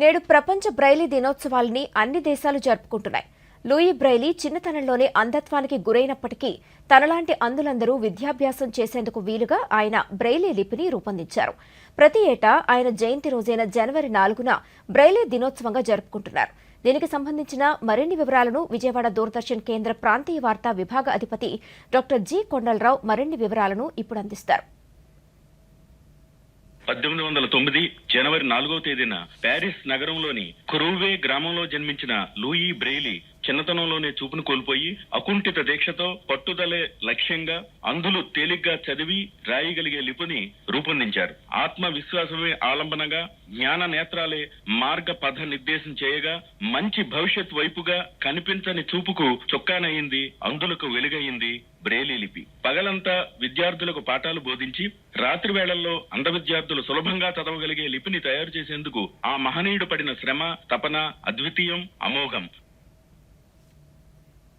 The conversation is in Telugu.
నేడు ప్రపంచ బ్రైలీ దినోత్సవాల్ని అన్ని దేశాలు జరుపుకుంటున్నాయి. లూయి బ్రైలీ చిన్నతనంలోనే అంధత్వానికి గురైనప్పటికీ తనలాంటి అందులందరూ విద్యాభ్యాసం చేసేందుకు వీలుగా ఆయన బ్రైలీ లిపిని రూపొందించారు. ప్రతి ఏటా ఆయన జయంతి రోజైన జనవరి నాలుగున బ్రైలీ దినోత్సవంగా జరుపుకుంటున్నారు. దీనికి సంబంధించిన మరిన్ని వివరాలను విజయవాడ దూరదర్శన్ కేంద్ర ప్రాంతీయ వార్తా విభాగ అధిపతి డాక్టర్ జి కొండలరావు మరిన్ని వివరాలను ఇప్పుడు అందిస్తారు. పద్దెనిమిది వందల తొమ్మిది జనవరి నాలుగో తేదీన ప్యారిస్ నగరంలోని క్రూవే గ్రామంలో జన్మించిన లూయి బ్రెయిలీ చిన్నతనంలోనే చూపును కోల్పోయి అకుంఠిత దీక్షతో పట్టుదలే లక్ష్యంగా అంధులు తేలిగ్గా చదివి రాయగలిగే లిపిని రూపొందించారు. ఆత్మవిశ్వాసమే ఆలంబనగా జ్ఞాన నేత్రాలే మార్గ పథ నిర్దేశం చేయగా మంచి భవిష్యత్ వైపుగా కనిపించని చూపుకు చొక్కానయింది అంధులకు వెలుగయింది బ్రేలీ లిపి. పగలంతా విద్యార్థులకు పాఠాలు బోధించి రాత్రి వేళల్లో అంధ విద్యార్థులు సులభంగా చదవగలిగే లిపిని తయారు చేసేందుకు ఆ మహనీయుడు పడిన శ్రమ తపన అద్వితీయం అమోఘం.